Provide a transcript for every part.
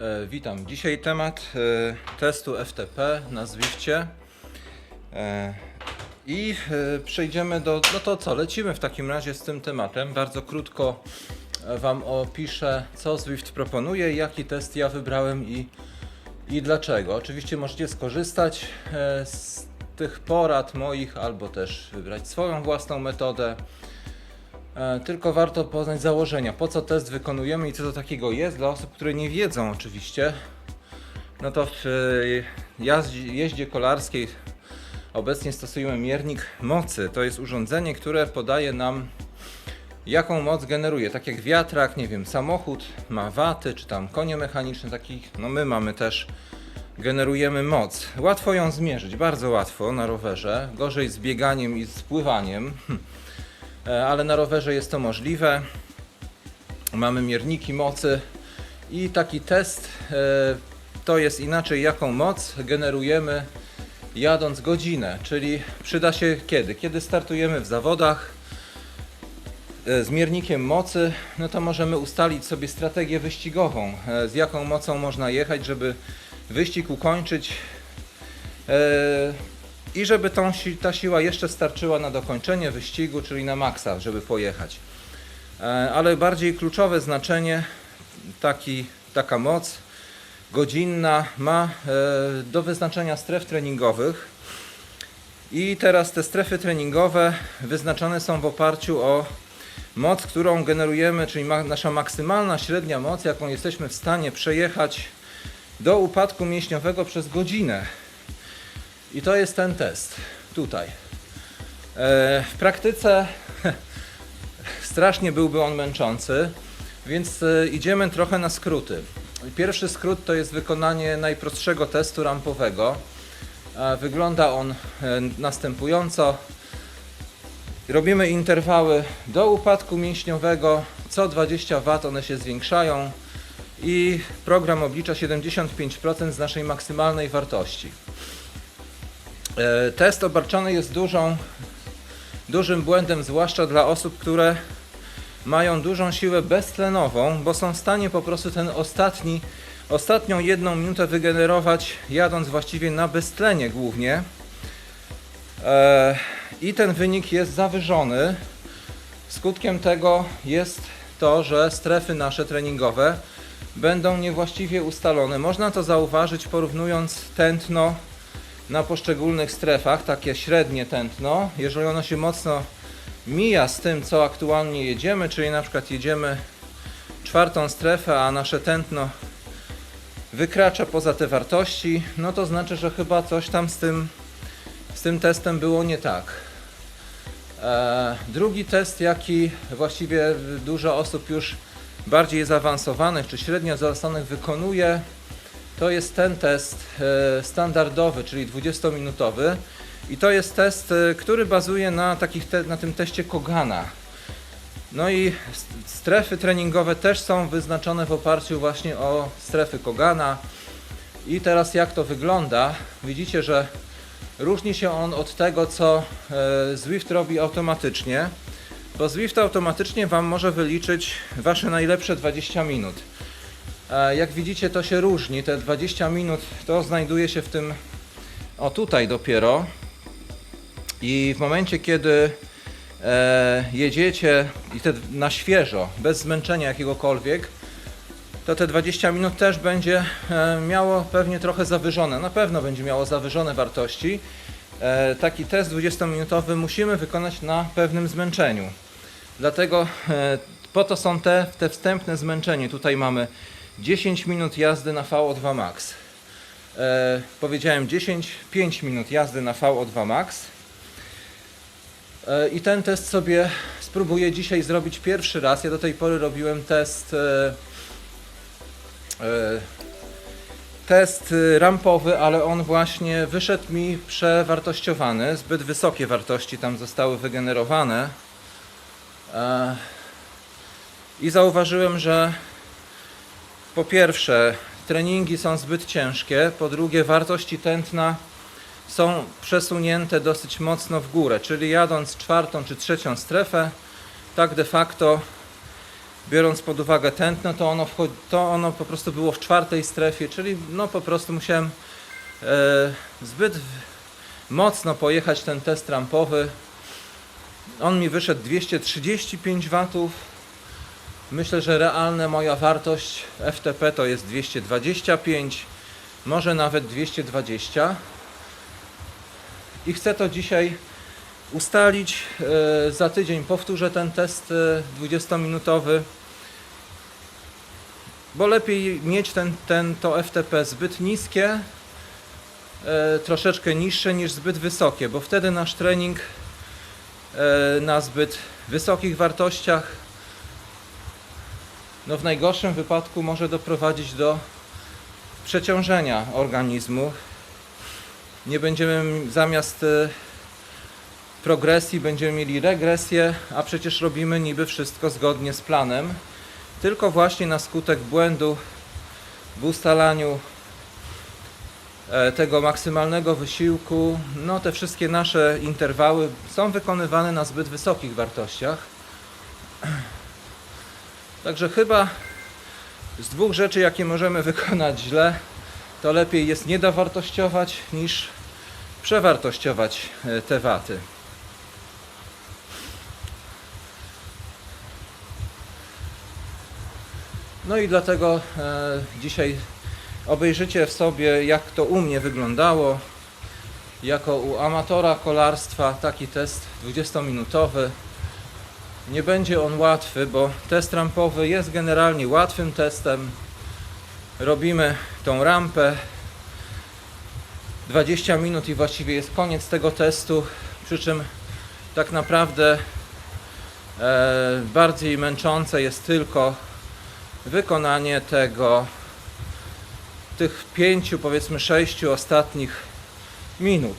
E, witam. Dzisiaj temat e, testu FTP na Zwifcie. E, I przejdziemy do. No to co, lecimy w takim razie z tym tematem. Bardzo krótko Wam opiszę, co Zwift proponuje, jaki test ja wybrałem i, i dlaczego. Oczywiście możecie skorzystać z tych porad moich, albo też wybrać swoją własną metodę. E, Tylko warto poznać założenia, po co test wykonujemy i co to takiego jest dla osób, które nie wiedzą oczywiście. No to w e, jeździe kolarskiej obecnie stosujemy miernik mocy. To jest urządzenie, które podaje nam jaką moc generuje. Tak jak wiatrak, nie wiem, samochód ma waty, czy tam konie mechaniczne, takich, no my mamy też, generujemy moc. Łatwo ją zmierzyć, bardzo łatwo na rowerze, gorzej z bieganiem i z pływaniem. E, ale na rowerze jest to możliwe. Mamy mierniki mocy i taki test e, to jest inaczej jaką moc generujemy jadąc godzinę, czyli przyda się kiedy? Kiedy startujemy w zawodach e, z miernikiem mocy, no to możemy ustalić sobie strategię wyścigową, z jaką mocą można jechać, żeby wyścig ukończyć i żeby tą, ta siła jeszcze starczyła na dokończenie wyścigu, czyli na maksa, żeby pojechać. E, Ale bardziej kluczowe znaczenie taki, taka moc godzinna ma e, do wyznaczenia stref treningowych. I teraz te strefy treningowe wyznaczone są w oparciu o moc, którą generujemy, czyli nasza maksymalna średnia moc, jaką jesteśmy w stanie przejechać do upadku mięśniowego przez godzinę. I to jest ten test tutaj. E, w praktyce strasznie byłby on męczący, więc e, idziemy trochę na skróty. Pierwszy skrót to jest wykonanie najprostszego testu rampowego. E, Wygląda on następująco. Robimy interwały do upadku mięśniowego. Co 20 W one się zwiększają i program oblicza 75% z naszej maksymalnej wartości. E, Test obarczony jest dużą, dużym błędem, zwłaszcza dla osób, które mają dużą siłę beztlenową, bo są w stanie po prostu ten ostatni, ostatnią jedną minutę wygenerować, jadąc właściwie na beztlenie głównie. E, I ten wynik jest zawyżony. Skutkiem tego jest to, że strefy nasze treningowe będą niewłaściwie ustalone. Można to zauważyć porównując tętno na poszczególnych strefach, takie średnie tętno. Jeżeli ono się mocno mija z tym, co aktualnie jedziemy, czyli na przykład jedziemy czwartą strefę, a nasze tętno wykracza poza te wartości, no to znaczy, że chyba coś tam z tym, z tym testem było nie tak. E, drugi test, jaki właściwie dużo osób już bardziej zaawansowanych czy średnio zaawansowanych wykonuje, to jest ten test e, standardowy, czyli 20-minutowy. I to jest test, e, który bazuje na, takich te, na tym teście Kogana. No i strefy treningowe też są wyznaczone w oparciu właśnie o strefy Kogana. I teraz jak to wygląda? Widzicie, że różni się on od tego, co e, Zwift robi automatycznie. Bo Zwift automatycznie Wam może wyliczyć Wasze najlepsze 20 minut. Jak widzicie, to się różni. Te 20 minut to znajduje się w tym, o tutaj dopiero. I w momencie, kiedy e, jedziecie i te, na świeżo, bez zmęczenia jakiegokolwiek, to te 20 minut też będzie e, miało pewnie trochę zawyżone. Na pewno będzie miało zawyżone wartości. E, taki test 20-minutowy musimy wykonać na pewnym zmęczeniu. Dlatego po to są te, te wstępne zmęczenie. Tutaj mamy 10 minut jazdy na VO2 Max. E, powiedziałem 10, 5 minut jazdy na VO2 Max. E, I ten test sobie spróbuję dzisiaj zrobić pierwszy raz. Ja do tej pory robiłem test e, e, test rampowy, ale on właśnie wyszedł mi przewartościowany. Zbyt wysokie wartości tam zostały wygenerowane. E, I zauważyłem, że po pierwsze treningi są zbyt ciężkie, po drugie wartości tętna są przesunięte dosyć mocno w górę, czyli jadąc czwartą czy trzecią strefę, tak de facto biorąc pod uwagę tętno, to ono, to ono po prostu było w czwartej strefie, czyli no po prostu musiałem e, zbyt mocno pojechać ten test rampowy. On mi wyszedł 235 watów. Myślę, że realna moja wartość FTP to jest 225, może nawet 220. I chcę to dzisiaj ustalić. E, Za tydzień powtórzę ten test e, 20-minutowy. Bo lepiej mieć ten, ten, to FTP zbyt niskie, e, troszeczkę niższe niż zbyt wysokie, bo wtedy nasz trening e, na zbyt wysokich wartościach no w najgorszym wypadku może doprowadzić do przeciążenia organizmu. Nie będziemy zamiast e, progresji będziemy mieli regresję, a przecież robimy niby wszystko zgodnie z planem, tylko właśnie na skutek błędu w ustalaniu e, tego maksymalnego wysiłku, no te wszystkie nasze interwały są wykonywane na zbyt wysokich wartościach. Także chyba z dwóch rzeczy, jakie możemy wykonać źle, to lepiej jest nie dowartościować niż przewartościować e, te waty. No i dlatego e, dzisiaj obejrzycie w sobie, jak to u mnie wyglądało. Jako u amatora kolarstwa taki test 20-minutowy. Nie będzie on łatwy, bo test rampowy jest generalnie łatwym testem. Robimy tą rampę. 20 minut i właściwie jest koniec tego testu. Przy czym tak naprawdę e, bardziej męczące jest tylko wykonanie tego, tych pięciu, powiedzmy sześciu ostatnich minut.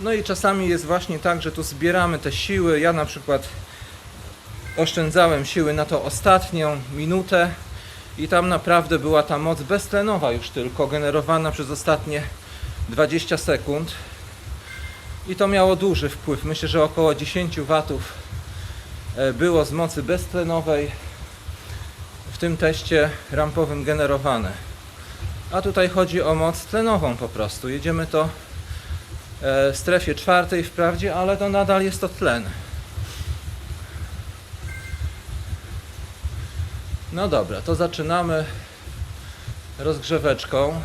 No i czasami jest właśnie tak, że tu zbieramy te siły. Ja na przykład oszczędzałem siły na to ostatnią minutę i tam naprawdę była ta moc beztlenowa już tylko, generowana przez ostatnie 20 sekund. I to miało duży wpływ. Myślę, że około 10 watów e, było z mocy beztlenowej w tym teście rampowym generowane. A tutaj chodzi o moc tlenową po prostu. Jedziemy to strefie czwartej wprawdzie, ale to nadal jest to tlen. No dobra, to zaczynamy rozgrzeweczką.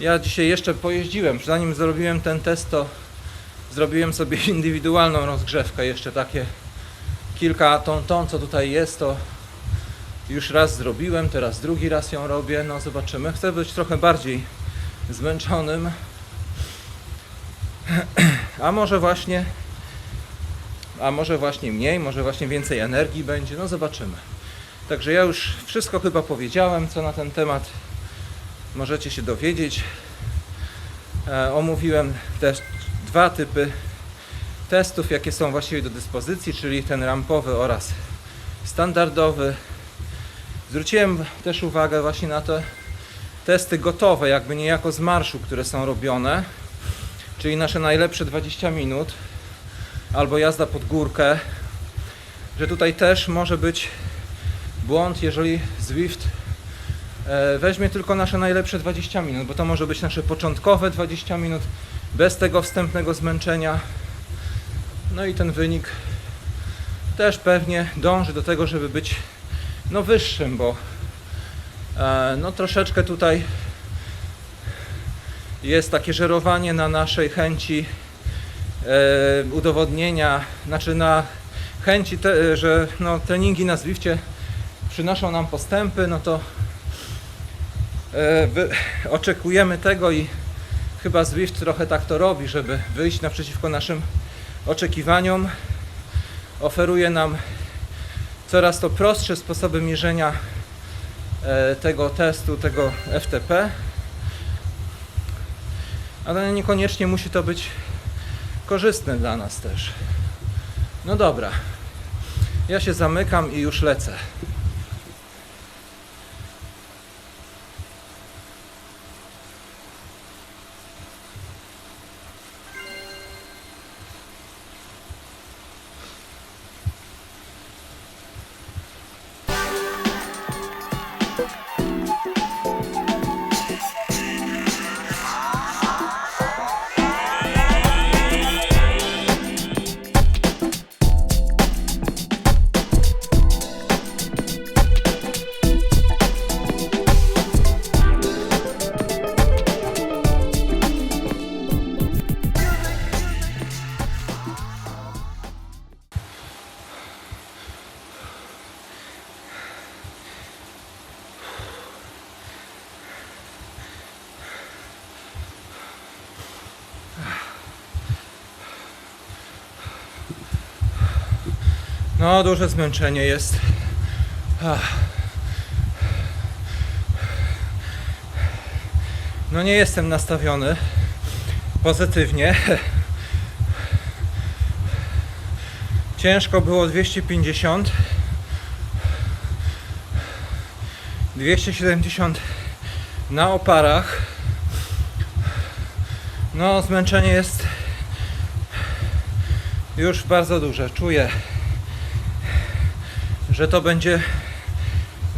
Ja dzisiaj jeszcze pojeździłem, zanim zrobiłem ten test, to zrobiłem sobie indywidualną rozgrzewkę, jeszcze takie kilka ton, ton co tutaj jest, to już raz zrobiłem, teraz drugi raz ją robię, no zobaczymy. Chcę być trochę bardziej zmęczonym, a może właśnie, a może właśnie mniej, może właśnie więcej energii będzie, no zobaczymy. Także ja już wszystko chyba powiedziałem, co na ten temat możecie się dowiedzieć. E, omówiłem też dwa typy testów, jakie są właściwie do dyspozycji, czyli ten rampowy oraz standardowy. Zwróciłem też uwagę właśnie na te testy gotowe, jakby niejako z marszu, które są robione, czyli nasze najlepsze 20 minut albo jazda pod górkę, że tutaj też może być błąd, jeżeli Zwift e, weźmie tylko nasze najlepsze 20 minut, bo to może być nasze początkowe 20 minut bez tego wstępnego zmęczenia. No i ten wynik też pewnie dąży do tego, żeby być no wyższym, bo e, no troszeczkę tutaj jest takie żerowanie na naszej chęci e, udowodnienia, znaczy na chęci, te, że no, treningi na Zwifcie przynoszą nam postępy, no to e, oczekujemy tego i chyba Zwift trochę tak to robi, żeby wyjść naprzeciwko naszym oczekiwaniom. Oferuje nam coraz to prostsze sposoby mierzenia e, tego testu, tego FTP. Ale niekoniecznie musi to być korzystne dla nas też. No dobra. Ja się zamykam i już lecę. No, duże zmęczenie jest. No nie jestem nastawiony pozytywnie. Ciężko było 250. 270 na oparach. No, zmęczenie jest już bardzo duże. Czuję, że to będzie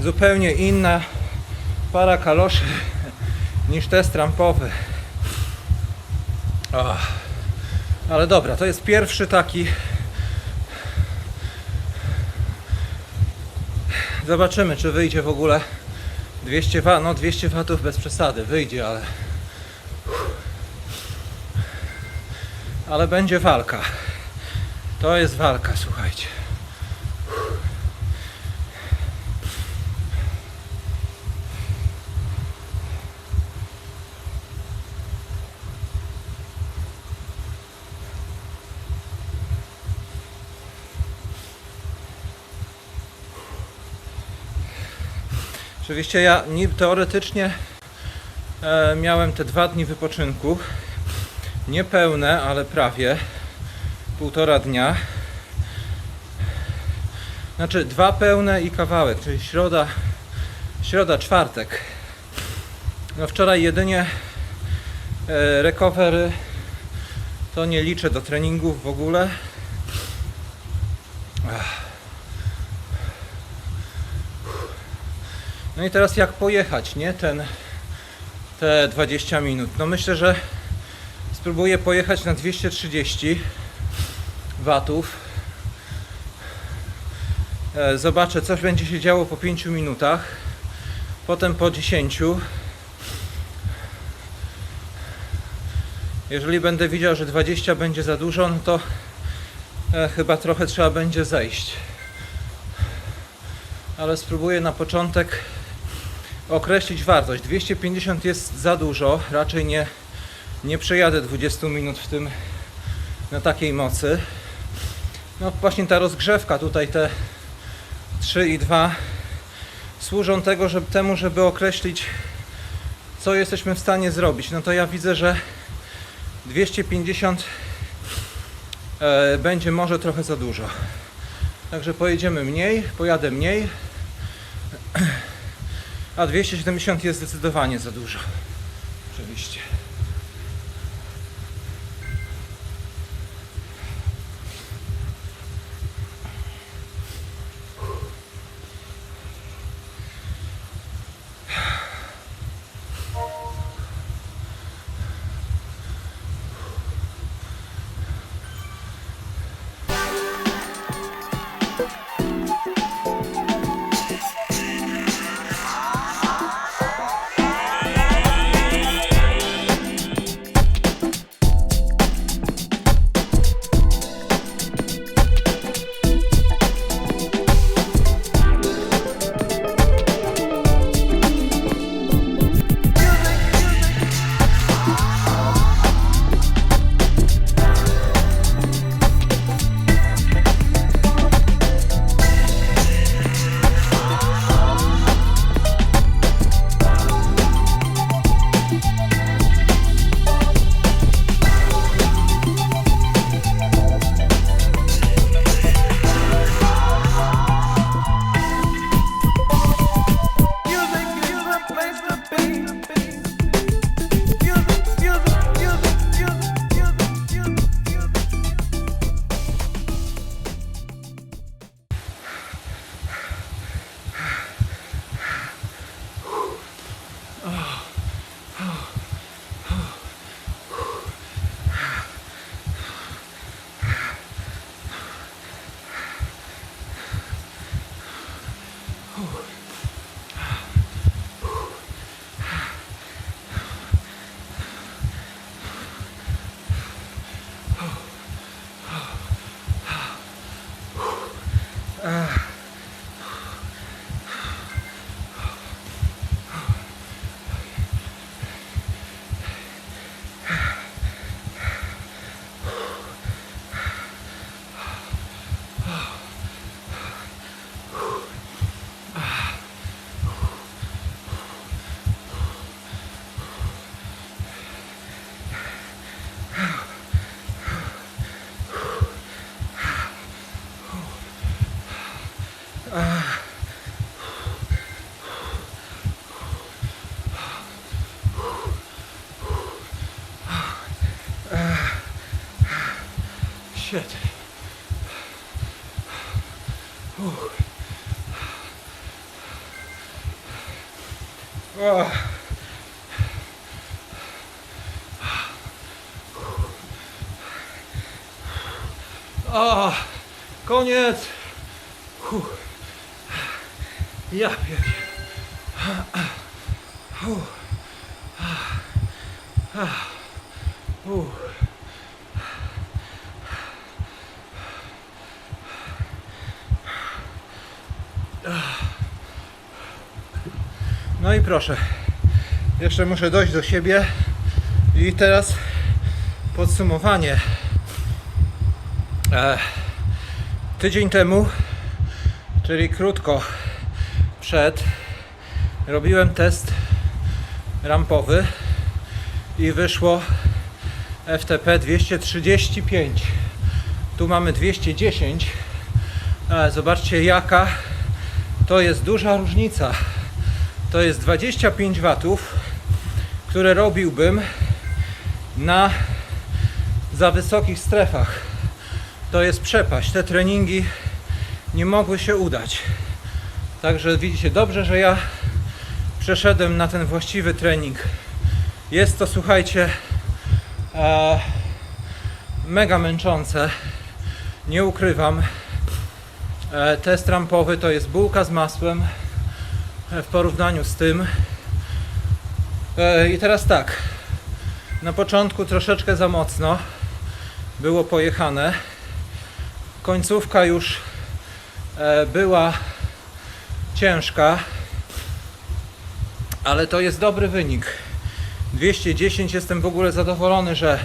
zupełnie inna para kaloszy niż test rampowy. Ach. Ale dobra, to jest pierwszy taki. Zobaczymy, czy wyjdzie w ogóle 200 wa no 200 watów bez przesady, wyjdzie, ale ale będzie walka. To jest walka, słuchajcie. Oczywiście ja ni- teoretycznie e, miałem te dwa dni wypoczynku. Niepełne, ale prawie. Półtora dnia. Znaczy dwa pełne i kawałek, czyli środa, środa, czwartek. No wczoraj jedynie e, recovery to nie liczę do treningów w ogóle. No i teraz jak pojechać, nie? Ten, te 20 minut. No myślę, że spróbuję pojechać na 230 watów. E, Zobaczę, coś będzie się działo po 5 minutach. Potem po 10. Jeżeli będę widział, że 20 będzie za dużo, no to e, chyba trochę trzeba będzie zejść. Ale spróbuję na początek określić wartość. 250 jest za dużo, raczej nie, nie przejadę 20 minut w tym na takiej mocy. No właśnie ta rozgrzewka tutaj te 3 i 2 służą tego, żeby, temu, żeby określić co jesteśmy w stanie zrobić. No to ja widzę, że 250 e, będzie może trochę za dużo. Także pojedziemy mniej, pojadę mniej. A 270 jest zdecydowanie za dużo. Oczywiście. O, koniec. Uff. Ja pierdzie. Uff. No i proszę. Jeszcze muszę dojść do siebie. I teraz podsumowanie. E, tydzień temu, czyli krótko przed, robiłem test rampowy i wyszło FTP 235. Tu mamy 210. Ale zobaczcie jaka to jest duża różnica. To jest 25 watów, które robiłbym na za wysokich strefach. To jest przepaść. Te treningi nie mogły się udać. Także widzicie, dobrze, że ja przeszedłem na ten właściwy trening. Jest to, słuchajcie, e, mega męczące. Nie ukrywam. E, test rampowy to jest bułka z masłem e, w porównaniu z tym. E, I teraz tak. Na początku troszeczkę za mocno było pojechane. Końcówka już e, była ciężka, ale to jest dobry wynik. 210 jestem w ogóle zadowolony, że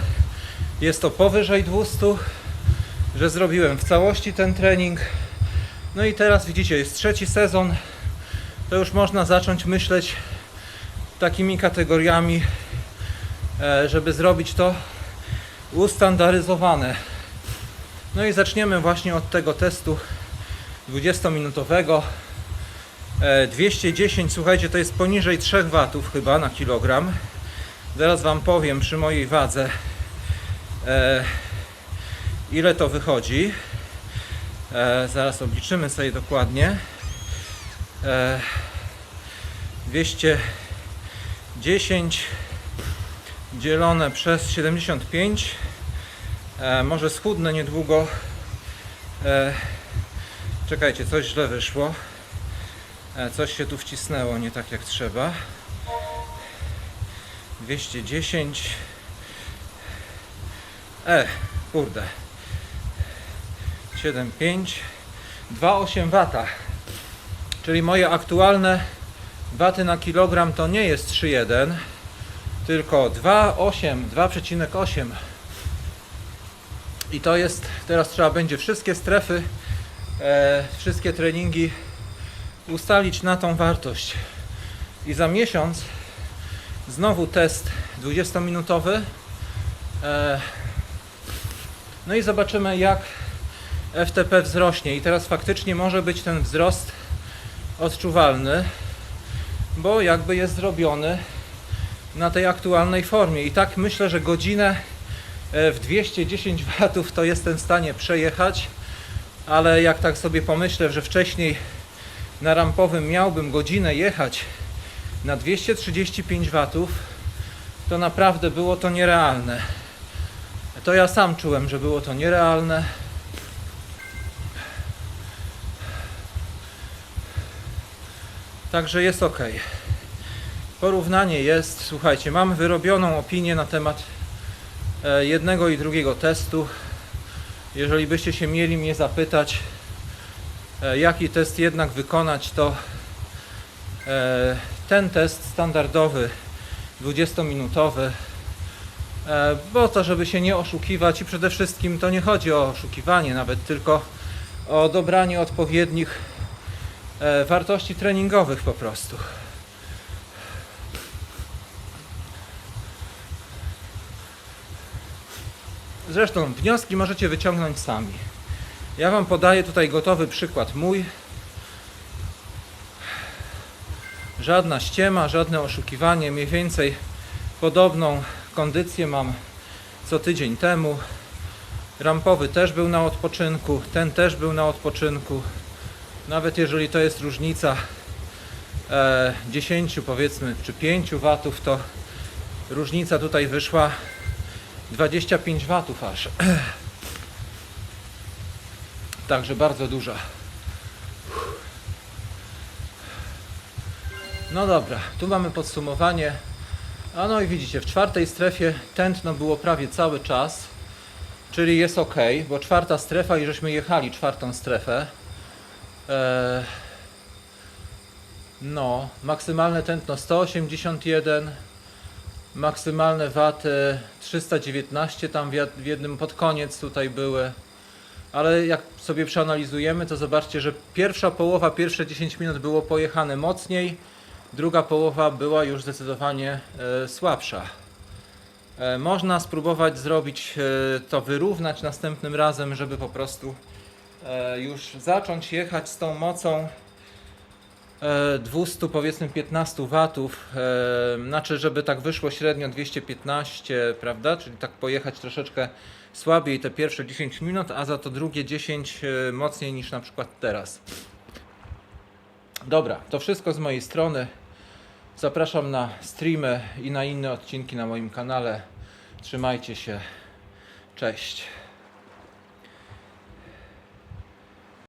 jest to powyżej 200, że zrobiłem w całości ten trening. No i teraz widzicie, jest trzeci sezon. To już można zacząć myśleć takimi kategoriami, e, żeby zrobić to ustandaryzowane. No i zaczniemy właśnie od tego testu 20-minutowego. E, 210, słuchajcie, to jest poniżej 3 watów chyba na kilogram. Zaraz Wam powiem przy mojej wadze, e, ile to wychodzi. E, zaraz obliczymy sobie dokładnie. E, 210 dzielone przez 75. E, może schudnę niedługo. E, czekajcie, coś źle wyszło. E, coś się tu wcisnęło nie tak jak trzeba. 210. E, kurde. 7,5. 2,8 wata. Czyli moje aktualne waty na kilogram to nie jest 3,1 tylko 2,8 2,8 i to jest teraz trzeba będzie wszystkie strefy e, wszystkie treningi ustalić na tą wartość. I za miesiąc znowu test 20 minutowy e, no i zobaczymy jak FTP wzrośnie. I teraz faktycznie może być ten wzrost odczuwalny bo jakby jest zrobiony na tej aktualnej formie. I tak myślę, że godzinę w 210 watów to jestem w stanie przejechać, ale jak tak sobie pomyślę, że wcześniej na rampowym miałbym godzinę jechać na 235 watów, to naprawdę było to nierealne. To ja sam czułem, że było to nierealne. Także jest ok. Porównanie jest, słuchajcie, mam wyrobioną opinię na temat e, jednego i drugiego testu. Jeżeli byście się mieli mnie zapytać, e, jaki test jednak wykonać, to e, ten test standardowy, 20-minutowy, e, bo to, żeby się nie oszukiwać i przede wszystkim to nie chodzi o oszukiwanie nawet, tylko o dobranie odpowiednich e, wartości treningowych po prostu. Zresztą wnioski możecie wyciągnąć sami. Ja Wam podaję tutaj gotowy przykład mój. Żadna ściema, żadne oszukiwanie. Mniej więcej podobną kondycję mam co tydzień temu. Rampowy też był na odpoczynku, ten też był na odpoczynku. Nawet jeżeli to jest różnica e, 10 powiedzmy, czy 5 watów, to różnica tutaj wyszła 25 watów aż. Także bardzo duża. No dobra, tu mamy podsumowanie. A no i widzicie, w czwartej strefie tętno było prawie cały czas, czyli jest ok, bo czwarta strefa i żeśmy jechali czwartą strefę. Eee, no, maksymalne tętno 181, maksymalne waty 319 tam w jednym pod koniec tutaj były. Ale jak sobie przeanalizujemy, to zobaczcie, że pierwsza połowa, pierwsze 10 minut było pojechane mocniej, druga połowa była już zdecydowanie e, słabsza. E, można spróbować zrobić e, to, wyrównać następnym razem, żeby po prostu już zacząć jechać z tą mocą 200 powiedzmy 15 watów, e, znaczy żeby tak wyszło średnio 215, prawda, czyli tak pojechać troszeczkę słabiej te pierwsze 10 minut, a za to drugie 10 e, mocniej niż na przykład teraz. Dobra, to wszystko z mojej strony. Zapraszam na streamy i na inne odcinki na moim kanale. Trzymajcie się. Cześć.